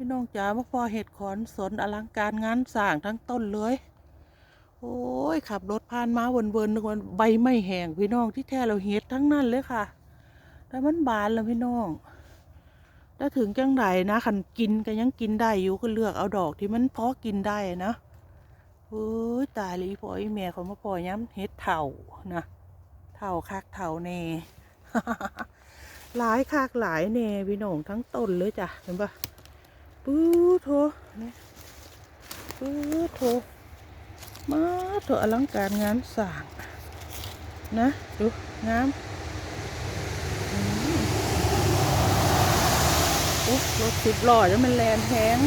พี่น้องจ๋ามาพอเห็ดขอนสนอลังการงานสร้างทั้งต้นเลย โอ้ยขับรถผ่านมาวนๆนึกว่าใบไม่แห้งพี่น้องที่แท้เราเห็ดทั้งนั้นเลยค่ะ แต่มันบานแล้วพี่น้องถ้าถึงจังไดนะคันกินก็ยังกินได้อยู่ก็เลือกเอาดอกที่มันพอกินได้นะเฮ้ยตายเลยพ่ออีแม่เขามาปล่อยย้ำเห็ดเถ่านะเถ่าคักเถ่าแน่หลายคักหลายแน่พี่น้องทั้งต้นเลยจ้ะเห็นปะ ปื้อโถนี่ปื้อโถมาโถอลังการงานสร้างนะดูงามอืมโอ้รถสิบล้อแล้วมันแลนแพง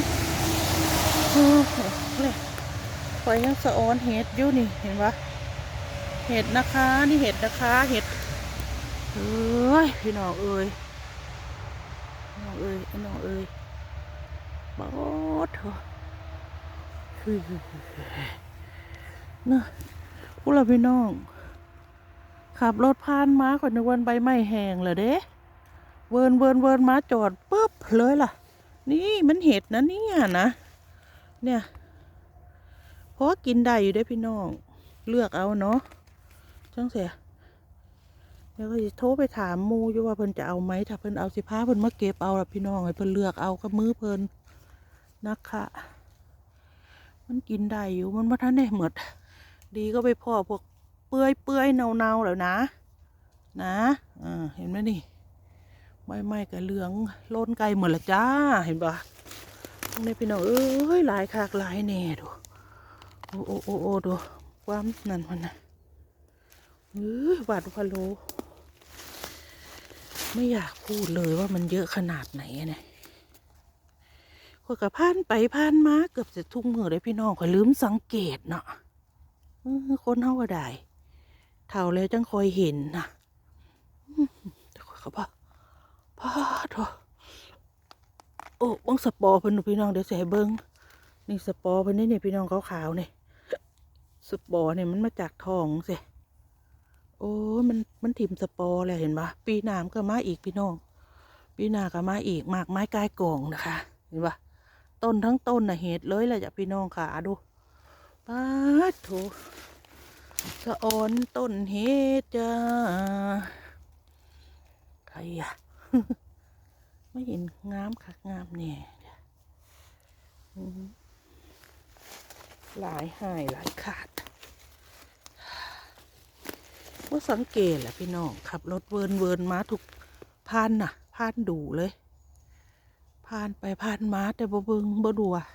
โอ้โหเลยไฟยังสะออนเห็ดอยู่นี่เห็นปะเห็ดนะคะนี่เห็ดนะคะเห็ดเอ้ยพี่น้องเอ้ยน้องเอ้ยน้องเอ้ย บอดเถอะคือนะพวกเราพี่น้อง ขับรถผ่านมาก่อนนึกวันใบไม้แห้งเหรอเด้เวิร์นเวิร์นเวิร์นมาจอดปุ๊บเลยล่ะ นี่มันเห็ดนะเนี่ยนะ เนี่ยเพราะกินได้อยู่ได้พี่น้อง เลือกเอาเนาะจังเสียเดี๋ยวก็จะโทรไปถามมูอยู่ว่าเพิ่นจะเอาไหมถ้าเพิ่นเอาสิพาเพิ่นมาเก็บเอาละพี่น้องให้เพิ่นเลือกเอากับมือเพิ่น นะคะ มันกินได้อยู่มันมาทันได้หมด ดีก็ไปพ่อพวกเปื่อยเปื่อยเนาเนาๆแล้วนะ นะอ่าเห็นไหมนี่ใบไม้กับเหลืองโล้นไกลหมดละจ้าเห็นปะตรงนี้พี่น้องเอ้ยหลายคากหลายแน่ดูโอ้โอ้โอ้โอ้ดูความนั่นมันนะเอ้ยหวาดพะโล ไม่อยากพูดเลยว่ามันเยอะขนาดไหนเนี่ย ข่อยกับผ่านไปผ่านมาเกือบจะทุ่งมือเลยพี่น้องข่อยลืมสังเกตเนาะคนเฮาก็ได้เท่าแล้วจังคอยเห็นนะแต่ข่อยก็บ่พาดโถโอ้บังสปอร์เพิ่นพี่น้องเดี๋ยวให้เบิ่งนี่สปอร์เพิ่นนี่นี่พี่น้องขาวๆนี่สปอร์เนี่ยมันมาจากทองสิโอ้มันมันถิ่มสปอร์แล้วเห็นปะปีหนามก็มาอีกพี่น้อง ปีหน้าก็มาอีกมากไม้กายกองนะคะ เห็นปะ ต้นทั้งต้นน่ะเห็ดเลยแหละจ้ะพี่น้องค่ะดูป้าดโถสะออนต้นเห็ดจ้าใครอะไม่เห็นงามคักงามเนี่ยหลายหายหลายขาดว่าสังเกตแหละพี่น้องขับรถเวินเวินมาถูกพานน่ะพานดูเลย พานไปพานมาแต่บ่เบิงบ่ดูอะ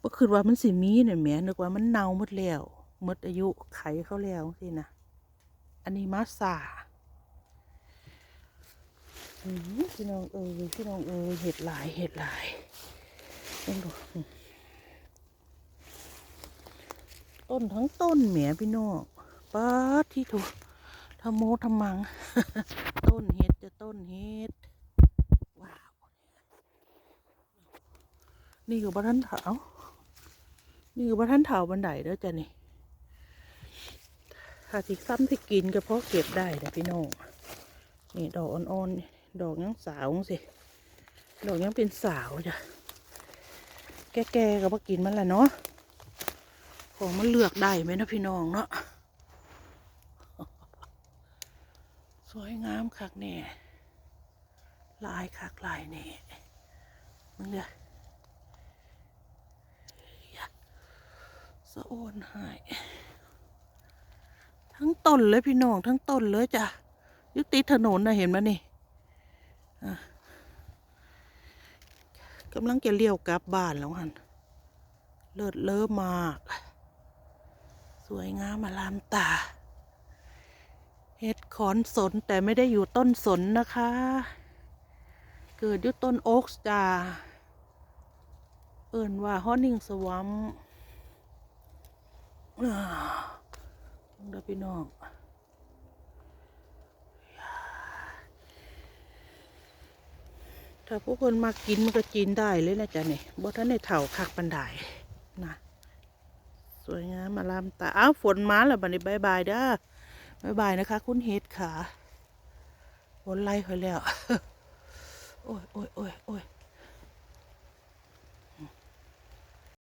บ่คิดว่ามันสิมีเนี่ยแหมนึกว่ามันเน่าหมดแล้วหมดอายุไขเขาแล้วสินะอันนี้มาสาอืมพี่น้องเอ้ยพี่น้องเอ้ยเห็ดหลายเห็ดหลายต้องดูต้นทั้งต้นแหมพี่น้องป้าที่ถูกทำโมทำมัง ต้นเห็ดจะต้นเห็ด ว้าว นี่คือบ้านเถานี่คือบ้านเถาบันไดเด้อจ้ะนี่ถ้าที่ซ้ำที่กินก็เพราะเก็บได้นะพี่น้องนี่ดอกอ่อนๆดอกยังสาวสิดอกยังเป็นสาวจ้ะแก่ๆก็พอกินมันแหละเนาะของมันเลือกได้ไหมนะพี่น้องเนาะสวยงามคักแน่ลายคักลายแน่มึงเด้ออย่า สะโอนหาย ทั้งต้นเลยพี่น้องทั้งต้นเลยจ้ะยุติดถนนนะเห็นไหมนี่กำลังจะเลี้ยวกลับบ้านแล้วหันเลิศเลิศมาก สวยงามอลามตา เห็ดขอนสนแต่ไม่ได้อยู่ต้นสนนะคะ เกิดอยู่ต้นโอ๊กจ้าเอิ่นว่าฮอนิ่งสวัม เด้อพี่น้องถ้าผู้คนมากินมันก็กินได้เลยนะจ๊ะเนี่ยบ่ท่านในเถ่าคักปันไดนะสวยงามมาลามตาอ้าวฝนมาแล้วบัดนี้บายบายเด้อบายบายนะคะ คุณเฮดขาบนไล่เขาแล้ว โอ้ยโอ้ยโอ้ยโอ้ย